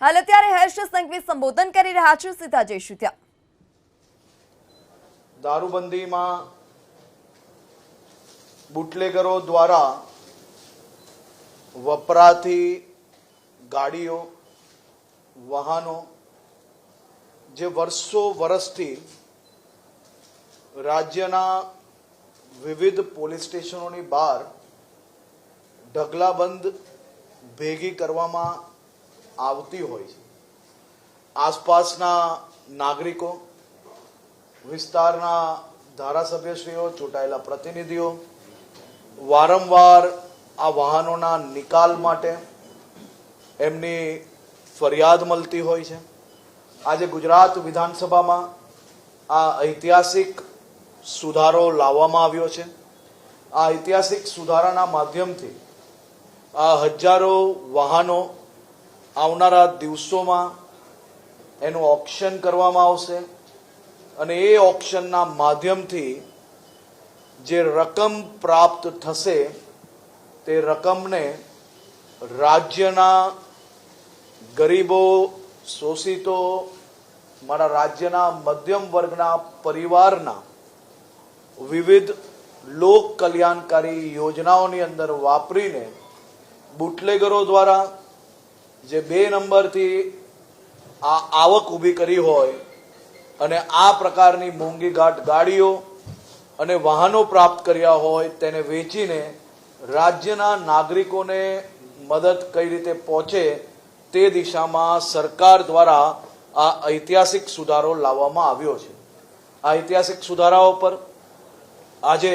હાલ અત્યારે હર્ષ સંઘવી સંબોધન કરી રહ્યા છે સીધા જઈશું ત્યાં દારૂબંધીમાં બુટલેગરો દ્વારા વપરાતી ગાડીઓ, વાહનો જે વર્ષો વર્ષથી રાજ્યના વિવિધ પોલીસ સ્ટેશનોની બહાર ઢગલાબંધ ભેગી કરવામાં આવતી હોય છે. આસપાસના નાગરિકો, વિસ્તારના ધારાસભ્યશ્રીઓ, ચૂંટાયેલા પ્રતિનિધિઓ, વારંવાર આ વાહનોના નિકાલ માટે એમની ફરિયાદ મળતી હોય છે. આજે ગુજરાત વિધાનસભામાં આ ઐતિહાસિક સુધારો લાવવામાં આવ્યો છે. આ ઐતિહાસિક સુધારાના માધ્યમથી આ હજારો વાહનો આવનારા દિવસોમાં એનું ઓપ્શન કરવામાં આવશે અને એ ઓપ્શનના માધ્યમથી જે રકમ પ્રાપ્ત થશે તે રકમને રાજ્યના ગરીબો, શોષિતો, મારા રાજ્યના મધ્યમ વર્ગના પરિવારના વિવિધ લોક કલ્યાણકારી યોજનાઓની અંદર વાપરીને બુટલેગરો દ્વારા જે બે નંબરથી આ આવક ઊભી કરી હોય અને આ પ્રકારની મોંઘી ઘાટ ગાડીઓ અને વાહનો પ્રાપ્ત કર્યા હોય તેને વેચીને રાજ્યના નાગરિકોને મદદ કઈ રીતે પહોંચે તે દિશામાં સરકાર દ્વારા આ ઐતિહાસિક સુધારો લાવવામાં આવ્યો છે. આ ઐતિહાસિક સુધારાઓ પર આજે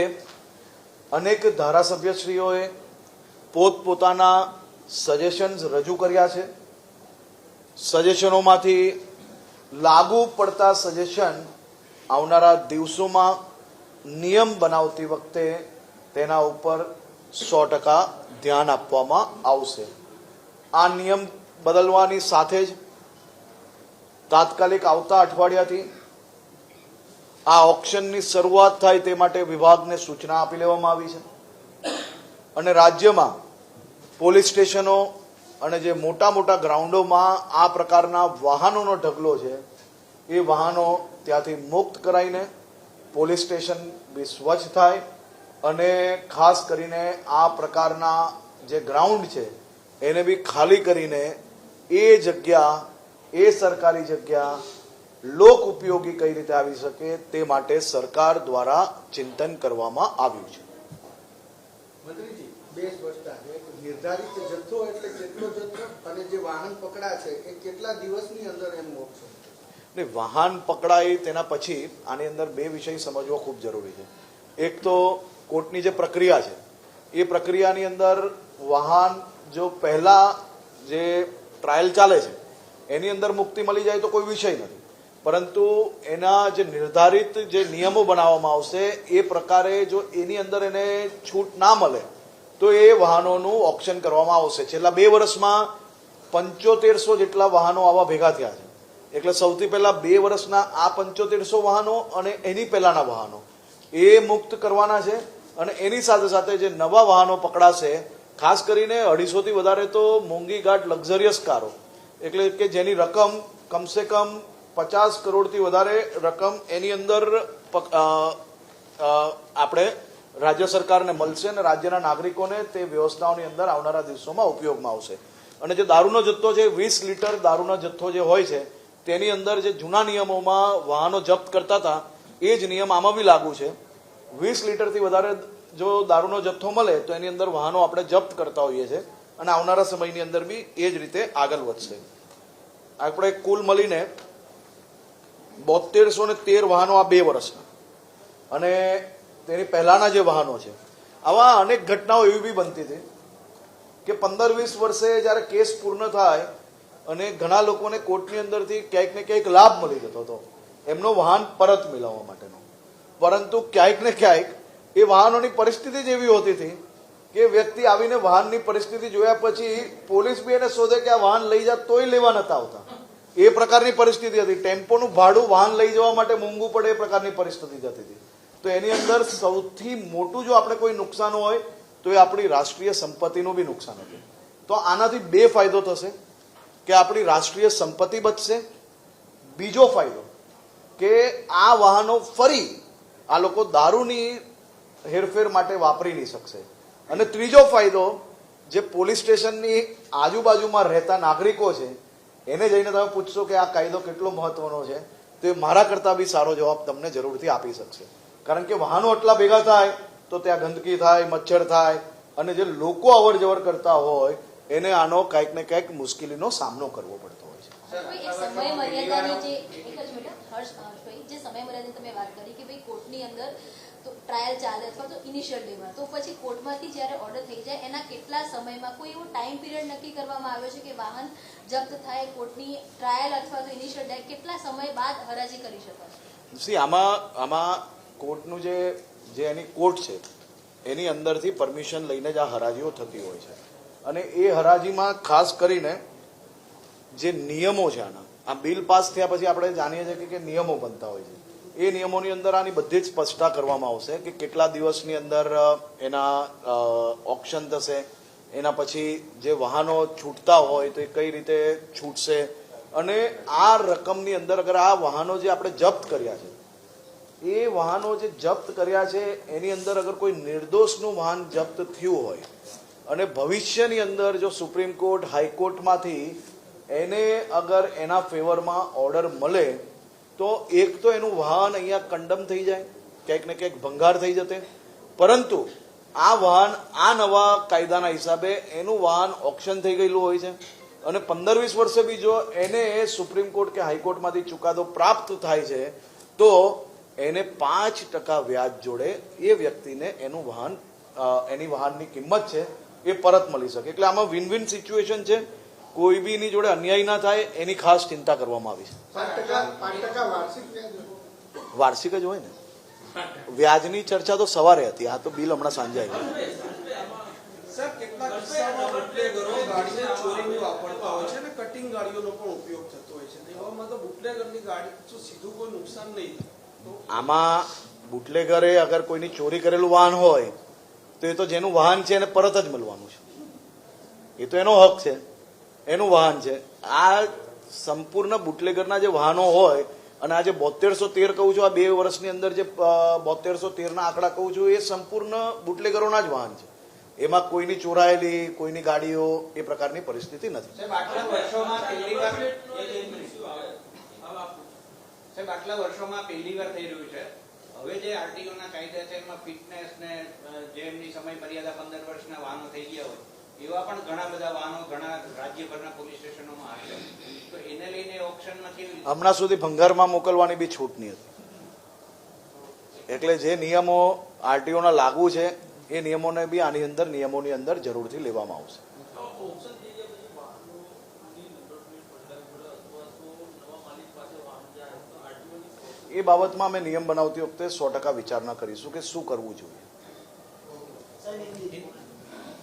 અનેક ધારાસભ્યશ્રીઓએ પોતપોતાના સજેશન્સ રજૂ કર્યા છે. સજેશનોમાંથી લાગુ પડતા સજેશન આવનારા દિવસોમાં નિયમ બનાવતી વખતે તેના ઉપર સો ટકા ધ્યાન આપવામાં આવશે. આ નિયમ બદલવાની સાથે જ તાત્કાલિક આવતા અઠવાડિયાથી આ ઓપ્શનની શરૂઆત થાય તે માટે વિભાગને સૂચના આપી લેવામાં આવી છે. અને રાજ્યમાં પોલીસ સ્ટેશનો અને જે મોટા મોટા ગ્રાઉન્ડોમાં આ પ્રકારના વાહનોનો ઢગલો છે, એ વાહનો ત્યાંથી મુક્ત કરાવીને પોલીસ સ્ટેશન બી સ્વચ્છ થાય અને ખાસ કરીને આ પ્રકારના જે ગ્રાઉન્ડ છે, એને બી ખાલી કરીને એ જગ્યા, એ સરકારી જગ્યા લોક ઉપયોગી કઈ રીતે આવી શકે તે માટે સરકાર દ્વારા ચિંતન કરવામાં આવ્યું છે. બે સ્પષ્ટતા નિર્ધારિત જથ્થો એટલે કેટલો જથ્થો અને જે વાહન પકડા છે, એ કેટલા દિવસની અંદર એમ મોકશો? ને વાહન પકડાય તેના પછી આની અંદર બે વિષય સમજવો ખૂબ જરૂરી છે. એક તો કોર્ટની જે પ્રક્રિયા છે, એ પ્રક્રિયાની અંદર વાહન જો પહેલા જે ટ્રાયલ ચાલે છે, એની અંદર મુક્તિ મળી જાય તો કોઈ વિષય નથી. પરંતુ એના જે નિર્ધારિત જે નિયમો બનાવવામાં આવશે, એ પ્રકારે જો એની અંદર એને છૂટ ના મળે તો એ વાહનોનું ઓપ્શન કરવામાં આવશે. છેલ્લા બે વર્ષમાં પંચોતેરસો જેટલા વાહનો આવા ભેગા થયા છે. એટલે સૌથી પહેલા બે વર્ષના આ પંચોતેરસો વાહનો અને એની પહેલાના વાહનો. એ મુક્ત કરવાના છે અને એની સાથે સાથે જે નવા વાહનો પકડાશે, ખાસ કરીને અઢીસોથી વધારે તો મોંઘી ઘાટ લક્ઝરિયસ કારો. એટલે કે જેની રકમ કમસે કમ પચાસ કરોડથી વધારે રકમ એની અંદર આપણે રાજ્ય સરકારને મળશે અને રાજ્યના નાગરિકોને તે વ્યવસ્થાઓની અંદર આવનારા દિવસોમાં ઉપયોગમાં આવશે. અને જે દારૂનો જથ્થો છે, વીસ લીટર દારૂનો જથ્થો જે હોય છે, તેની અંદર જે જૂના નિયમોમાં વાહનો જપ્ત કરતા હતા, એ જ નિયમ આમાં બી લાગુ છે. વીસ લીટરથી વધારે જો દારૂનો જથ્થો મળે, તો એની અંદર વાહનો આપણે જપ્ત કરતા હોઈએ છીએ અને આવનારા સમયની અંદર બી એ જ રીતે આગળ વધશે. આપણે કુલ મળીને બોતેરસો ને તેર વાહનો આ બે વર્ષના. અને તેની પહેલાના જે વાહનો છે, આવા અનેક ઘટનાઓ એવી બી બનતી હતી કે પંદર વીસ વર્ષે જ્યારે કેસ પૂર્ણ થાય અને ઘણા લોકોને કોર્ટની અંદરથી ક્યાંક ને ક્યાંક લાભ મળી જતો હતો. એમનો વાહન પરત મેળવવા માટેનો. પરંતુ ક્યાંક ને ક્યાંક એ વાહનોની પરિસ્થિતિ જ એવી હોતી હતી કે વ્યક્તિ આવીને વાહનની પરિસ્થિતિ જોયા પછી પોલીસ બી એને શોધે કે આ વાહન લઈ જાય તોય લેવા નતા આવતા. એ પ્રકારની પરિસ્થિતિ હતી. ટેમ્પોનું ભાડું વાહન લઈ જવા માટે મોંઘું પડે એ પ્રકારની પરિસ્થિતિ જતી હતી. તો એની અંદર સૌથી મોટું જો આપણે કોઈ નુકસાન હોય, તો એ આપણી રાષ્ટ્રીય સંપત્તિનું બી નુકસાન હતું. તો આનાથી બે ફાયદો થશે. કે આપણી રાષ્ટ્રીય સંપત્તિ બચશે. બીજો ફાયદો કે આ વાહનો ફરી આ લોકો દારૂની હેરફેર માટે વાપરી નહીં શકશે. અને ત્રીજો ફાયદો જે પોલીસ સ્ટેશનની આજુબાજુમાં રહેતા નાગરિકો છે, એને જઈને તમે પૂછશો કે આ કાયદો કેટલો મહત્વનો છે, તો એ મારા કરતાં બી સારો જવાબ તમને જરૂરથી આપી શકશે. કારણ કે વાહનો આટલા ભેગા થાય તો ત્યાં ગંદકી થાય મચ્છર થાય અને જે લોકો અવર જવર કરતા હોય એને આનો કંઈક ને કંઈક મુશ્કેલીનો સામનો કરવો પડતો હોય છે. કોઈ સમય મર્યાદાની જે એક જ મિનિટ હર્ષ હર્ષભાઈ જે સમય મર્યાદાની તમે વાત કરી કે ભાઈ કોર્ટની અંદર તો ટ્રાયલ ચાલે અથવા તો ઇનિશિયલ ડેમાં તો પછી કોર્ટમાંથી જ્યારે ઓર્ડર થઈ જાય એના કેટલા સમયમાં કોઈ એવો ટાઈમ પીરિયડ નક્કી કરવામાં આવ્યો છે કે વાહન જપ્ત થાય કોર્ટની ટ્રાયલ અથવા તો ઇનિશિયલ ડે કેટલા સમય બાદ હરાજી કરી શકાય? સી આમાં આમાં કોર્ટનું જે જે એની કોર્ટ છે, એની અંદરથી પરમિશન લઈને જ આ હરાજીઓ થતી હોય છે. અને એ હરાજીમાં ખાસ કરીને જે નિયમો છે આના, આ બિલ પાસ થયા પછી આપણે જાણીએ છીએ કે- નિયમો બનતા હોય છે. એ નિયમોની અંદર આની બધી જ સ્પષ્ટતા કરવામાં આવશે કે કેટલા દિવસની અંદર એના ઓપ્શન થશે, એના પછી જે વાહનો છૂટતા હોય તો એ કઈ રીતે છૂટશે. અને આ રકમની અંદર અગર આ વાહનો જે આપણે જપ્ત કર્યા છે એ વાહનો જે જપ્ત કર્યા છે, એની અંદર અગર કોઈ નિર્દોષનું વાહન જપ્ત થયું હોય અને ભવિષ્યની અંદર જો સુપ્રીમ કોર્ટ હાઈકોર્ટમાંથી એને અગર એના ફેવરમાં ઓર્ડર મળે, તો એક તો એનું વાહન અહીંયા કંડમ થઈ જાય, ક્યાંક ને ક્યાંક ભંગાર થઈ જતે. પરંતુ આ વાહન, આ નવા કાયદાના હિસાબે એનું વાહન ઓપ્શન થઈ ગયેલું હોય છે. અને પંદર વીસ વર્ષે બી જો એને સુપ્રીમ કોર્ટ કે હાઈકોર્ટમાંથી ચુકાદો પ્રાપ્ત થાય છે, તો એને પાંચ ટકા વ્યાજ જોડે એ વ્યક્તિને એનું વાહન એની વાહનની કિંમત છે એ પરત મળી શકે. એટલે આમાં વિન વિન સિચ્યુએશન છે. કોઈ બી એની જોડે અન્યાય ના થાય એની ખાસ ચિંતા કરવામાં આવી છે. વાર્ષિક જ હોય ને? વ્યાજની ચર્ચા તો સવારે હતી. આ તો બિલ હમણાં સાંજે આવ્યું સર કેટલાક કિસ્સામાં બુટલેગરો ગાડીને ચોરીની વાપરતા હોય છે અને કટિંગ ગાડીઓનો પણ ઉપયોગ થતો હોય છે. એવામાં તો બુટલેગરની ગાડી સીધું કોઈ નુકસાન નહીં થાય. આમાં બુટલેગરે અગર કોઈની ચોરી કરેલું વાહન હોય, તો એ તો જેનું વાહન છે એને પરત જ મળવાનું છે. એ તો એનો હક છે. એનું વાહન છે. આ સંપૂર્ણ બુટલેગરના જે વાહનો હોય, અને આજે બોતેરસો તેર કહું છું, આ બે વર્ષની અંદર જે બોતેરસો તેરના આંકડા કહું છું, એ સંપૂર્ણ બુટલેગરોના જ વાહન છે. એમાં કોઈની ચોરાયેલી, કોઈની ગાડીઓ એ પ્રકારની પરિસ્થિતિ નથી. સાહેબ આટલા વર્ષોમાં પહેલી વાર થઈ રહ્યું છે. હવે જે આરટીઓ ના કાયદા છે એમાં ફિટનેસ ને જે એમની સમય મર્યાદા પંદર વર્ષના વાહનો થઈ ગયા હોય એવા પણ ઘણા બધા વાહનો ઘણા રાજ્યભરના પોલીસ સ્ટેશનોમાં આવે છે. તો એને લઈને ઓપ્શન નથી હમણાં સુધી ભંગારમાં મોકલવાની બી છૂટ નહીં હતી. એટલે જે નિયમો આરટીઓના લાગુ છે એ નિયમોને બી આની અંદર નિયમોની અંદર જરૂરથી લેવામાં આવશે. એ બાબતમાં અમે નિયમ બનાવતી વખતે સો ટકા વિચારણા કરીશું કે શું કરવું જોઈએ.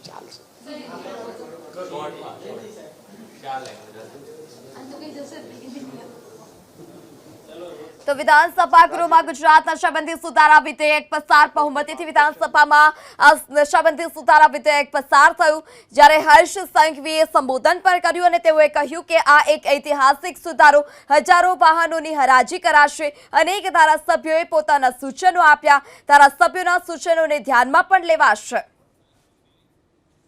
ચાલશે આ તો વિધાનસભા ગૃહમાં ગુજરાત નશાબંધી સુધારા વિધેયક પસાર બહુમતીથી વિધાનસભામાં નશાબંધી સુધારા વિધેયક પસાર થયું. જ્યારે હર્ષ સંઘવીએ સંબોધન પણ કર્યું અને તેઓએ કહ્યું કે આ એક ઐતિહાસિક સુધારો. હજારો વાહનોની હરાજી કરાશે. અનેક ધારાસભ્યોએ પોતાના સૂચનો આપ્યા. ધારાસભ્યોના સૂચનોને ધ્યાનમાં પણ લેવાશે.